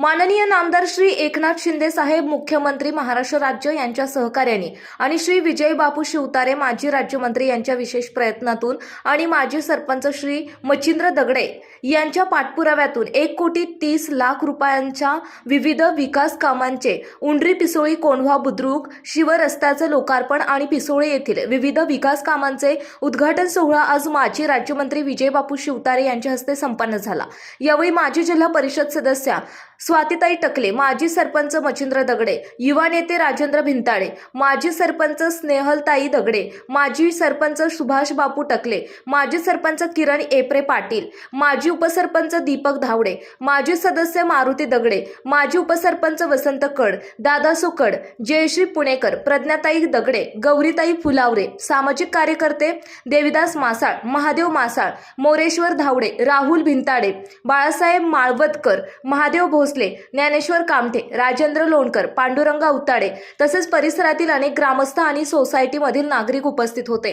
माननीय नामदार श्री एकनाथ शिंदे साहेब मुख्यमंत्री महाराष्ट्र राज्य यांच्या सहकार्याने आणि श्री विजय बापू शिवतारे माजी राज्यमंत्री यांच्या विशेष प्रयत्नातून आणि माजी सरपंच श्री मच्छिंद्र दगडे यांच्या पाठपुराव्यातून एक कोटी तीस लाख रुपयांच्या विविध विकास कामांचे उंडरी पिसोळी कोंढवा बुद्रुक शिवरस्त्याचं लोकार्पण आणि पिसोळे येथील विविध विकास कामांचे उद्घाटन सोहळा आज माजी राज्यमंत्री विजय बापू शिवतारे यांच्या हस्ते संपन्न झाला. यावेळी माजी जिल्हा परिषद सदस्या स्वातीताई टकले माजी सरपंच मच्छिंद्र दगडे युवा नेते राजेंद्र भिंताळे माजी सरपंच स्नेहलताई दगडे माजी सरपंच सुभाष बापू टकले माजी सरपंच किरण एप्रे पाटील माजी उपसरपंच दीपक धावडे माजी सदस्य मारुती दगडे माजी उपसरपंच वसंत कड दादासो कड जयश्री पुणेकर प्रज्ञाताई दगडे गौरीताई फुलावरे सामाजिक कार्यकर्ते देविदास मासाळ महादेव मासाळ मोरेश्वर धावडे राहुल भिंताडे बाळासाहेब माळवदकर महादेव भोस भोसले ज्ञानेश्वर कामठे राजेंद्र लोणकर पांडुरंग उताडे तसेच परिसरातील अनेक ग्रामस्थ आणि सोसायटीमधील नागरिक उपस्थित होते.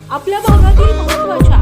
आपल्या भागातील महत्त्वाच्या